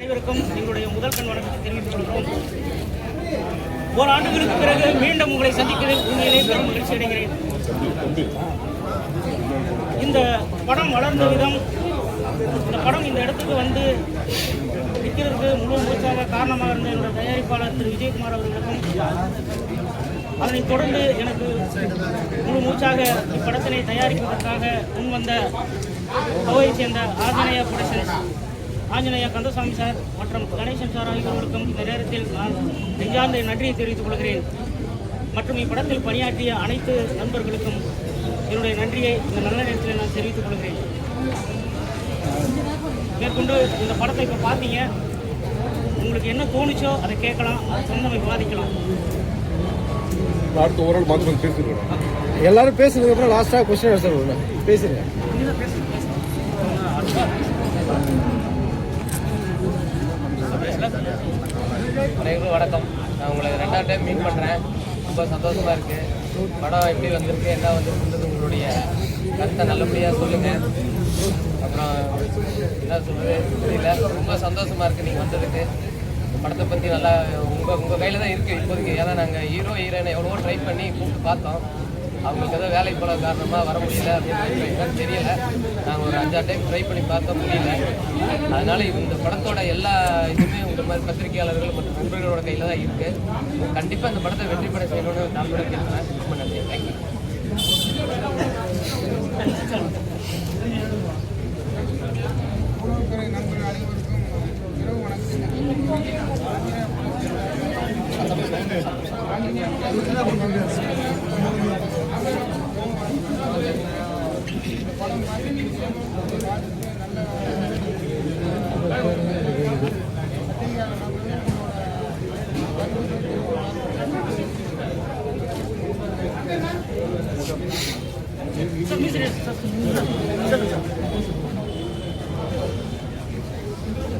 அனைவருக்கும் எங்களுடைய முதல் கண் வணக்கத்தை தெரிவித்துக் கொள்கிறோம். ஓராண்டுகளுக்கு பிறகு மீண்டும் உங்களை சந்திக்கிறதில் உண்மையிலே பெரும் மகிழ்ச்சி அடைகிறேன். இந்த படம் வளர்ந்த விதம் இந்த படம் இந்த இடத்துக்கு வந்து நிற்கிறதுக்கு முழு மூச்சாக காரணமாக இருந்த என்னுடைய தயாரிப்பாளர் திரு. விஜயகுமார் அவர்களுக்கும் அதனைத் தொடர்ந்து எனக்கு முழு மூச்சாக இப்படத்தினை தயாரிப்பதற்காக முன்வந்த கோவையைச் சேர்ந்த ஆஞ்சநேய புரொடக்ஷன்ஸ் ஆஞ்சநேய கந்தசாமி சார் மற்றும் கணேசன் சார் ஆகியோருக்கும் இந்த நேரத்தில் நான் நெஞ்சார்ந்த நன்றியை தெரிவித்துக் கொள்கிறேன். மற்றும் இப்படத்தில் பணியாற்றிய அனைத்து நண்பர்களுக்கும் என்னுடைய நன்றியை இந்த நல்ல நேரத்தில் நான் தெரிவித்துக் கொள்கிறேன். மேற்கொண்டு இந்த படத்தை இப்போ பார்த்தீங்க உங்களுக்கு என்ன தோணுச்சோ அதை கேட்கலாம் அதை சொந்தம் விவாதிக்கலாம். அடுத்த மாற்றி வந்து பேசிடுறோம் எல்லாரும் பேசுனதுக்கு அப்புறம் லாஸ்டா கொஸ்டின் ஆன்சர் பண்ணுங்க பேசுங்க. அனைவருக்கும் வணக்கம். நான் உங்களை ரெண்டாவது டைம் மீட் பண்ணுறேன் ரொம்ப சந்தோஷமாக இருக்குது படம் எப்படி வந்திருக்கு என்ன வந்திருக்குன்றது உங்களுடைய கருத்தை நல்லபடியாக சொல்லுங்கள் அப்புறம் என்ன சொல்கிறது தெரியல. ரொம்ப சந்தோஷமாக இருக்குது நீங்கள் வந்ததுக்கு. படத்தை பற்றி நல்லா உங்கள் உங்கள் கையில் தான் இருக்குது இப்போதைக்கு. ஏன்னா நாங்கள் ஹீரோ ஹீரோயினை எவ்வளவோ ட்ரை பண்ணி கூப்பிட்டு பார்த்தோம். அவங்களுக்கு ஏதோ வேலை போல காரணமாக வர முடியல அப்படின்னு என்னன்னு தெரியல. நாங்கள் ஒரு அஞ்சாறு டைம் ட்ரை பண்ணி பார்க்க முடியல. அதனால இந்த படத்தோட எல்லா இதுவுமே உங்கள் மாதிரி பத்திரிகையாளர்கள் மற்றும் நண்பர்களோட கையில் தான் இருக்குது கண்டிப்பாக இந்த படத்தை வெற்றி பெற செய்யணும்னு நான் கூட கேட்குறேன். ரொம்ப நன்றி.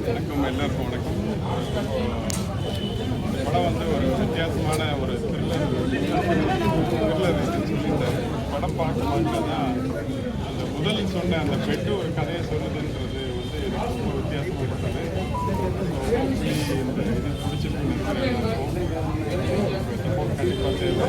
வணக்கம் எல்லாருக்கும் வணக்கம். படம் வந்து ஒரு வித்தியாசமான ஒரு த்ரில்லர் த்ரில்லர் சொல்லியிருந்தாரு படம் பார்க்கும்போது தான் அந்த முதல் சொன்ன அந்த பெட்டு ஒரு கதையை சொல்லுதுன்றது வந்து எனக்கு ரொம்ப வித்தியாசமாக இருந்தது. இந்த இது பிடிச்சிருக்கு கண்டிப்பாக தேவை.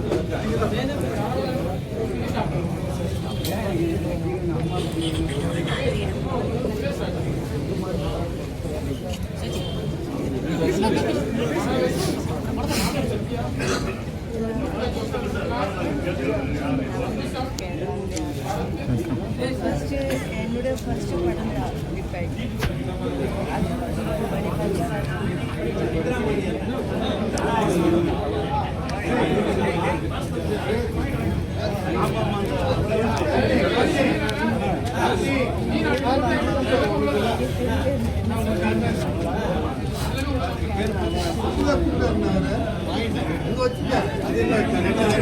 ஃபஸ்ட்டு என்னோட ஃபஸ்ட்டு படம் தான் அது என்ன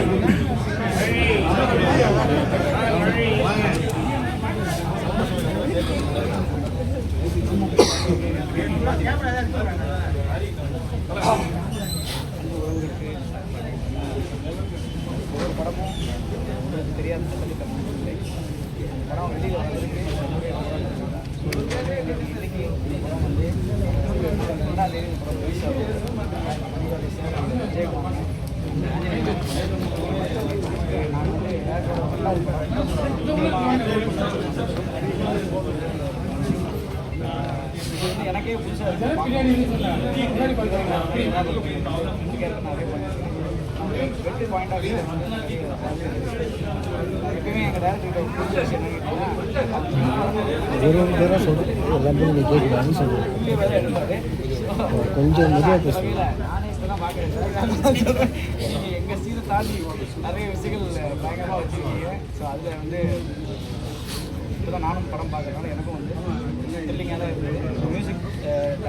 ஒவ்வொரு படமும் உங்களுக்கு தெரியாத இல்லை படம் வெளியில் இன்னைக்கு படம் வந்து ரெண்டாம் தேதி படம் ரிலீஸ் ஆகும் விஜயகுமார் நான் வந்து எல்லாரோட ஒரு பேராக சொல்கிறேன் எல்லாமே நீங்கள் கேட்கலாம்னு சொல்லுவேன் கொஞ்சம் மெதுவாக பேசுங்க நீங்கள் எங்கள் சீரை தாண்டி நிறைய விஷயங்கள் பயங்கரமாக வச்சுருக்கீங்க ஸோ அதில் வந்து இப்போ தான் நானும் படம் பார்க்கறதுனால எனக்கும் வந்து த்ரில்லிங்காக தான் இருக்குது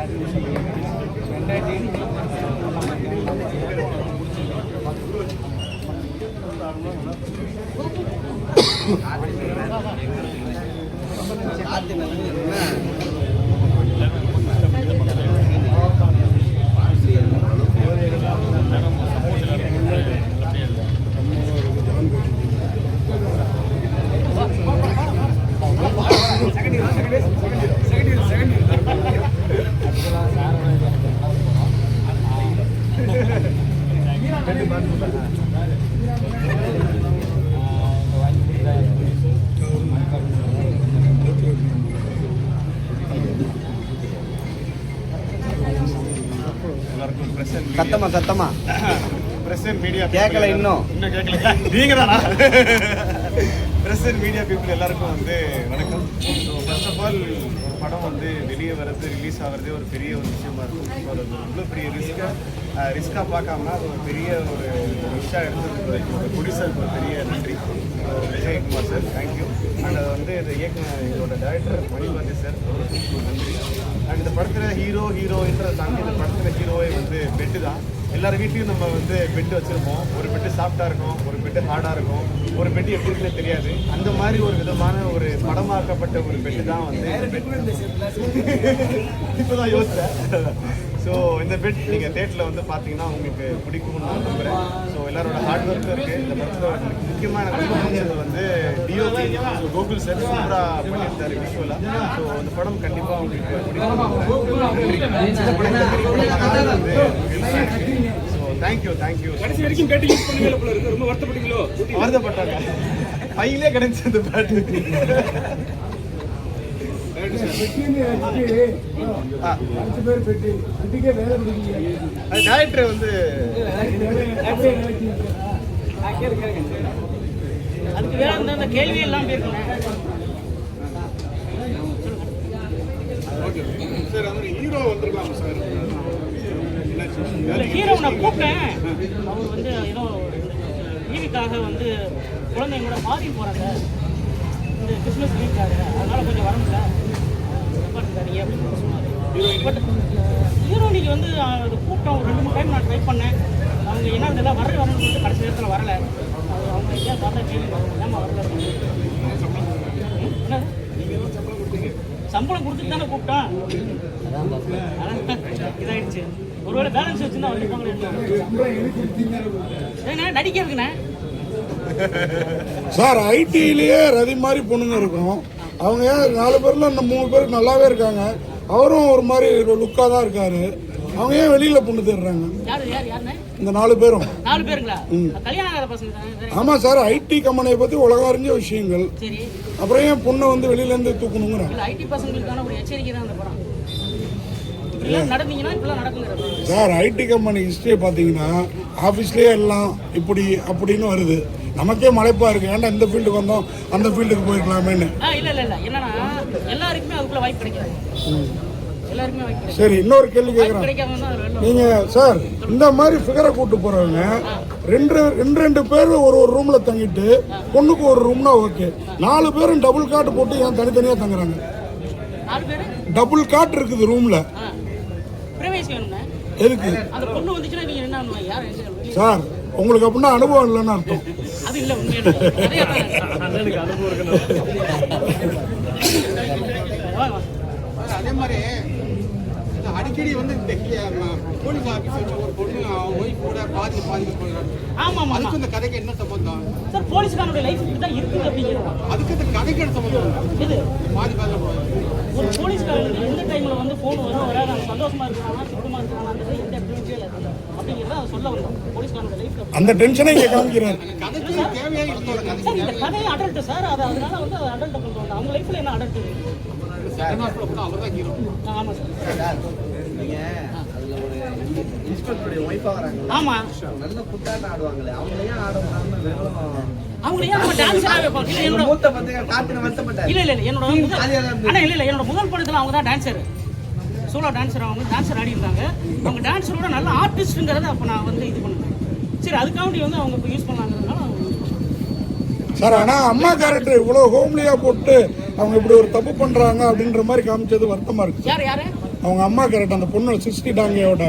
மியூசிக் டான்ஸ் மியூசிக் என்டர்டெயின் எல்லாருக்கும் பிரஸ் அண்ட் சத்தமா பிரஸ் மீடியா கேட்கல இன்னும். இன்னும் கேட்கல நீங்க தானா பிரஸ் அண்ட் மீடியா பீப்புள் எல்லாருக்கும் வந்து வணக்கம். ஸோ ஃபர்ஸ்ட் ஆஃப் ஆல் படம் வந்து வெளியே வர்றது ரிலீஸ் ஆகிறதே ஒரு பெரிய ஒரு விஷயமா இருக்கும். ஸோ அது இவ்வளோ பெரிய ரிஸ்க்காக ரிஸ்க்காக பார்க்காம அது ஒரு பெரிய ஒரு விஷயம் எடுத்ததுக்கு ஒரு ப்ரொடியூசருக்கு ஒரு பெரிய நன்றி. விஜயகுமார் சார் தேங்க்யூ அண்ட் அதை வந்து இதை இயக்குன இதோட டேரக்டர் மணிபாண்டி சார் நன்றி. அண்ட் இந்த படத்தில் ஹீரோ ஹீரோயின்ற தாண்டி இந்த படத்தில் ஹீரோவே வந்து பெட்டு தான் எல்லார் வீட்லேயும் நம்ம வந்து பெட் வச்சுருப்போம். ஒரு பெட்டு சாஃப்டாக இருக்கும் ஒரு பெட்டு ஹார்டாக இருக்கும். ஒரு பெட்டு எப்படி இருக்குன்னு தெரியாது. அந்த மாதிரி ஒரு விதமான ஒரு படமாக்கப்பட்ட ஒரு பெட்டு தான் வந்து இப்போ தான் யோசித்தேன் ஸோ இந்த பெட் நீங்கள் தேட்டரில் வந்து பார்த்தீங்கன்னா உங்களுக்கு பிடிக்கும்னு நான் நம்புகிறேன் ஸோ எல்லாரோட ஹார்ட் ஒர்க்கும் இருக்குது இந்த படத்தில் ரொம்ப பிடிச்சது வந்து டிஓபி கோகுல் சார் சூப்பராக பண்ணியிருந்தாரு விஷுவலாக ஸோ அந்த படம் கண்டிப்பாக உங்களுக்கு ஸோ தேங்க்யூ தேங்க்யூ கடைசி வரைக்கும் கேட்டு யூஸ் பண்ணீங்களா போல இருக்கு? ரொம்ப வருத்தப்பட்டீங்களோ? வருத்தப்பட்டாங்க. பையிலே கிடைச்சு அந்த பாட்டு. டேரக்டர் வந்து அதுக்கு வேற இந்த இந்த கேள்வி எல்லாம் இருக்குண்ணே ஓகே சார் அவர் ஹீரோ வந்திருக்கலாம் சார் ஹீரோ நான் கூப்பிட்டேன் அவர் வந்து ஏதோ லீவுக்காக வந்து குழந்தைங்க கூட ஃபாரின் போகிறாங்க இந்த கிறிஸ்மஸ் லீவுக்காக அதனால் கொஞ்சம் வர முடியல தப்பா எடுத்துக்காதீங்க அப்படின்னு சொன்னார் பட் நீங்கள் வந்து அஹ், அது கூப்பிட்டோம் ஒரு ரெண்டு மூணு டைம் நான் ட்ரை பண்ணேன். அவங்க என்ன இதெல்லாம் வர வரணும்னு சொல்லிட்டு கடைசி நேரத்தில் வரல. அது அவங்க ஏன் பார்த்தா கேள்வி ஏமா வரல சம்பளம் கொடுத்துட்டு தானே கூப்பிட்டான் இதாயிடுச்சு. ஒருவேளை பேலன்ஸ் வச்சுருந்தா வந்திருப்பாங்களே நடிக்கிறதுக்குண்ணே. சார் ஐடியிலேயே ரதி மாதிரி பொண்ணுங்க இருக்கும். அவங்க ஏன் நாலு பேர்ல இந்த மூணு பேர் நல்லாவே இருக்காங்க. அவரும் ஒரு மாதிரி லுக்காக தான் இருக்காரு. அவங்க ஏன் வெளியில பொண்ணு தேடுறாங்க. இந்த நாலு பேரும். நாலு பேருங்களா? ஆமா சார் ஐடி கம்பெனியை பத்தி உலகம் அறிஞ்ச விஷயங்கள். அப்புறம் ஏன் பொண்ணை வந்து வெளியில இருந்து தூக்கணுங்கிறாங்க ஐடி பசங்களுக்கான ஒரு எச்சரிக்கை தான் படம். சார் ஐடி கம்பெனி ஹிஸ்டரியை பார்த்தீங்கன்னா ஆஃபீஸ்லேயே எல்லாம் இப்படி அப்படின்னு வருது. நமக்கே மலைப்பா இருக்கு. ஏன்டா இந்த ஃபீல்டுக்கு வந்தோம்? அந்த ஃபீல்டுக்கு போயிருக்கலாமேன்னு. இல்ல இல்ல இல்ல. என்னன்னா எல்லாருக்குமே அதுக்குள்ள வாய்ப்பு கிடைக்காது. சரி இன்னொரு கேள்வி கேட்குறேன். கிடைக்காம தான் அது வெளில நீங்க சார் இந்த மாதிரி ஃபிகரை கூட்டு போறவங்க ரெண்டு ரெண்டு ரெண்டு பேர் ஒரு ஒரு ரூம்ல தங்கிட்டு பொண்ணுக்கு ஒரு ரூம்னா ஓகே நாலு பேரும் டபுள் காட் போட்டு ஏன் தனித்தனியா தங்குறாங்க? நாலு பேரு? டபுள் காட் இருக்குது ரூம்ல எதுக்கு? அந்த பொண்ணு வந்துச்சுன்னா நீங்க என்ன பண்ணுவாங்க? யார் என்ன செய்வாங்க? சார் உங்களுக்கு அப்படின்னா அனுபவம் இல்லைன்னு அர்த்தம். அது மாதிரி அடிக்கடி வந்து இந்த போலீஸ் ஆஃபீஸர் ஒரு பொண்ணு ஒய்ஃப் கூட பாதி பாதிக்க போகிறாங்க ஆமா ஆமா அதுக்கு இந்த கதைக்கு என்ன சம்பந்தம்? சார் போலீஸ்காரனுடைய லைஃப் இப்படி தான் இருக்குது அப்படிங்கிறோம் அதுக்கு இந்த கதைக்கு என்ன சம்பந்தம்? இது பாதி போகிறாங்க ஒரு போலீஸ்காரனுக்கு எந்த டைம்ல வந்து ஃபோன் வரும் வராது அவன் சந்தோஷமா இருக்கிறானா சுத்தமா இருக்கிறானா அந்த எந்த இல்லை அப்படிங்கிறத அதை சொல்ல வந்தோம் போலீஸ்காரனுடைய லைஃப்ல அந்த டென்ஷனை இங்க காமிக்கிறார் கதைக்கு தேவையா இல்லை கதை சார் இந்த கதையை அடல்ட் சார் அது அதனால வந்து அதை அடல்ட் கொண்டு வந்தோம் அவங்க லைஃப்ல என்ன அடல்ட் அவர் தான் ஹீரோ ஆமா சார். ஆமா. நல்ல குத்தாட்டம் ஆடுவாங்களே. அவங்க ஏன் ஆட விடாம வெறும் அவங்க ஏன் நம்ம டான்ஸ் வைப்பாங்க. இல்ல என்னோட மூத்த பத்திரிகை காத்தின வருத்தப்பட்டார். இல்ல இல்ல இல்ல என்னோட. அண்ணா இல்ல இல்ல என்னோட முதல் படத்துல அவங்க தான் டான்சர் சோலோ டான்சர் அவங்க டான்சர் ஆடி இருந்தாங்க. அவங்க டான்ஸரோட நல்ல ஆர்டிஸ்ட்ங்கிறத அப்ப நான் வந்து இது பண்ணுவேன் சரி அதுக்காண்டி வந்து அவங்க இப்போ யூஸ் பண்ணாங்கிறதுனால. சார் ஆனா அம்மா கேரக்டர் இவ்வளவு ஹோம்லியா போட்டு அவங்க இப்படி ஒரு தப்பு பண்றாங்க அப்படின்ற மாதிரி காமிச்சது வருத்தமா இருக்கு. யார் யாரு? அவங்க அம்மா கேரக்டர் அந்த பொண்ணு சிக்ஸ்டி டாங்கியோட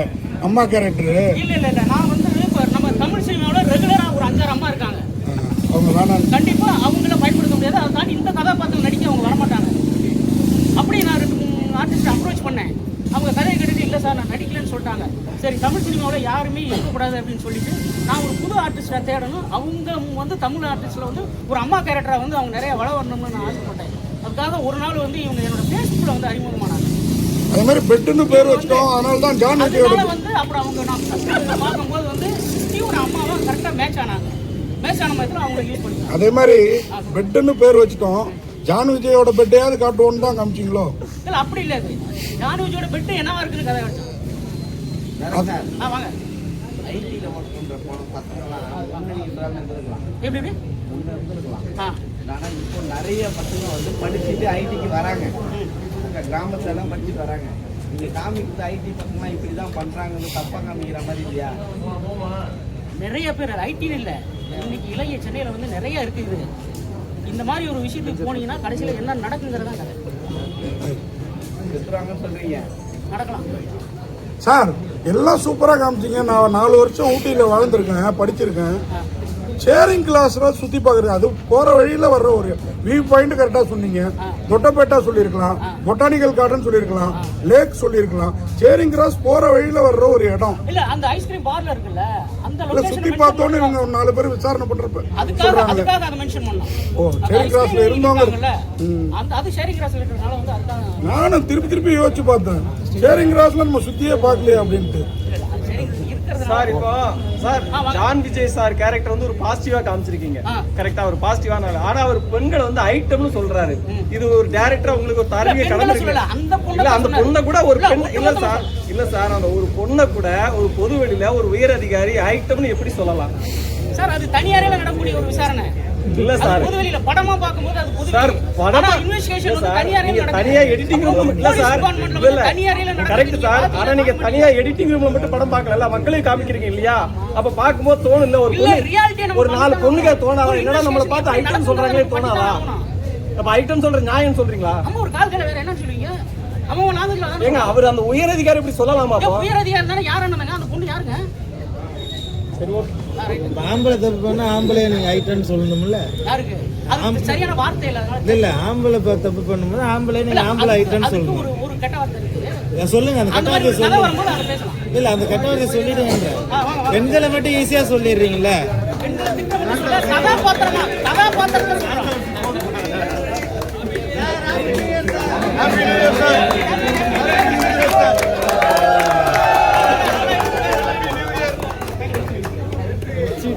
அம்மா கேரக்டர் இல்ல இல்ல இல்ல நான் வந்து இப்போ நம்ம தமிழ் சினிமாவில் ரெகுலரா ஒரு அஞ்சாறு அம்மா இருக்காங்க. நான் கண்டிப்பா அவங்கள பயன்படுத்த முடியாது. அதை தாண்டி இந்த கதாபாத்திரம் நடிக்க அவங்க வரமாட்டாங்க. அப்படி நான் ஆர்டிஸ்ட் அப்ரோச் பண்ணேன். அவங்க கதையை கேட்டுட்டு இல்லை சார் நான் நடிக்கலன்னு சொல்லிட்டாங்க. சரி தமிழ் சினிமாவில் யாருமே இருக்கக்கூடாது அப்படின்னு சொல்லிட்டு நான் ஒரு புது ஆர்டிஸ்டை தேடணும். அவங்க வந்து தமிழ் ஆர்டிஸ்டில் வந்து ஒரு அம்மா கேரக்டரை வந்து அவங்க நிறைய வள வரணும்னு நான் ஆசைப்பட்டேன். அதுக்காக ஒரு நாள் வந்து இவங்க என்னோட ஃபேஸ்புக்கில் வந்து அறிமுகமானாங்க. அதே மாதிரி பெட்டுன்னு பேர் வச்சிட்டோம். அதனால தான் ஜான் விஜயோட அதனால வந்து அப்புறம் அவங்க நான் பார்க்கும்போது வந்து சித்தியோட அம்மாவும் கரெக்டாக மேட்ச் ஆனாங்க. மேட்ச் ஆன மாதிரி அவங்கள யூஸ் அதே மாதிரி பெட்டுன்னு பேர் வச்சிட்டோம். ஜான் விஜயோட பெட்டையாவது காட்டுவோன்னு தான் காமிச்சிங்களோ? இல்லை அப்படி இல்லை. அது ஜானுஜோட பெட்டு என்னவா இருக்குன்னு கதை ஆ வாங்க. எப்படி எப்படி? ஆ. ஆனா இப்போ நிறைய பசங்க வந்து படிச்சுட்டு ஐடிக்கு வராங்க. இந்த கிராமத்துல எல்லாம் படிச்சுட்டு வராங்க நீங்க காமிக்கிறது ஐடி பசங்கலாம் இப்படி தான் பண்றாங்கன்னு தப்பா காமிக்கிற மாதிரி இல்லையா? நிறைய பேர் ஐடியில் இல்லை. இன்னைக்கு இளைய சென்னையில் வந்து நிறைய இருக்குது இந்த மாதிரி ஒரு விஷயத்துக்கு போனீங்கன்னா கடைசியில் என்ன நடக்குங்கிறதா கதை. எடுத்துருவாங்கன்னு சொல்றீங்க. நடக்கலாம். சார் எல்லாம் சூப்பராக காமிச்சிங்க. நான் நாலு வருஷம் ஊட்டியில் வாழ்ந்துருக்கேன் படிச்சிருக்கேன். ஷேரிங் கிளாஸ்ல சுற்றி பார்க்குறேன் அது போகிற வழியில் வர்ற ஒரு வியூ பாயிண்ட் கரெக்டாக சொன்னீங்க. தொட்டப்பேட்டா சொல்லியிருக்கலாம். பொட்டானிக்கல் கார்டன் சொல்லியிருக்கலாம். லேக் சொல்லியிருக்கலாம். ஷேரிங் கிளாஸ் போகிற வழியில் வர்ற ஒரு இடம். இல்ல அந்த ஐஸ்கிரீம் பார்ல இருக்குல்ல அந்த பார்த்தோன்னு இவங்க நாலு பேர் விசாரணை பண்ணுறப்ப அதுக்காக அதுக்காக அதை மென்ஷன் பண்ணலாம் ஓ, classல cream இருந்தவங்க-. அந்த அது வந்து அதுதான் நானும் திருப்பி திருப்பி யோசிச்சு பார்த்தேன். ஷேரிங் கிளாஸ்ல நம்ம சுற்றியே பார்க்கலையே அப்படின்ட்டு. சார் இப்போ sir. John Vijay sir character வந்து ஒரு பாசிட்டிவா காமிச்சிருக்கீங்க. கரெக்டா ஒரு பாசிட்டிவான. ஆனா அவர் பெண்கள் வந்து ஐட்டம்னு சொல்றாரு இது ஒரு டைரக்டர் உங்களுக்கு ஒரு இல்ல, கடமை இல்ல அந்த. பொண்ணை கூட ஒரு பெண் இல்ல சார் இல்ல சார் அந்த ஒரு பொண்ணை கூட ஒரு பொது வெளியில ஒரு உயர் அதிகாரி ஐட்டம்னு எப்படி சொல்லலாம் சார் அது தனியாரையில நடக்கக்கூடிய ஒரு விசாரணை இல்ல சார். பொதுவெளியில படமா பார்க்கும்போது அது பொது சார் படமா இன்வெஸ்டிகேஷன் வந்து நீங்க நடக்குது. தனியா எடிட்டிங் ரூம் இல்ல சார். இல்ல. இல்ல நடக்குது. Correct sir. ஆனா நீங்க தனியா எடிட்டிங் ரூம்ல மட்டும் படம் பார்க்கல மக்களையும் காமிக்கிறீங்க இல்லையா? அப்ப பாக்கும்போது தோணும் இல்ல ஒரு பொண்ணு ஒரு நாலு பொண்ணுங்க தோணாதா? என்னடா நம்மள பார்த்து ஐட்டம் சொல்றாங்களே தோணாதா? அப்ப ஐட்டம் சொல்ற நியாயம் சொல்றீங்களா? அம்மா ஒரு கால் வேற என்ன சொல்லுவீங்க அம்மா நாங்க ஏங்க அவர் அந்த உயர் அதிகாரி இப்படி சொல்லலாமா அப்போ? உயர் அதிகாரி தானே? யார் அந்த பொண்ணு யாருங்க? சரி ஓகே. ஆம்பளை தப்பு பண்ணா ஆம்பளை நீங்க ஐட்டம்னு சொல்லணும்ல? யாருக்கு? அது சரியான வார்த்தை இல்ல இல்ல ஆம்பளை தப்பு பண்ணும்போது ஆம்பளை நீங்க ஆம்பளை ஐட்டம்னு சொல்லணும் ஒரு ஒரு கெட்ட வார்த்தை இருக்கு. ஏன் சொல்லுங்க அந்த அந்த கட்ட மாதிரி வார்த்தை கதை சொல்லுங்க. வரும்போது அதை பேசலாம். இல்ல அந்த கட்ட வார்த்தை சொல்லிடுங்க. பெண்களை மட்டும் ஈஸியா சொல்லிடுறீங்கல்ல. சீட்டாங்கடா Thank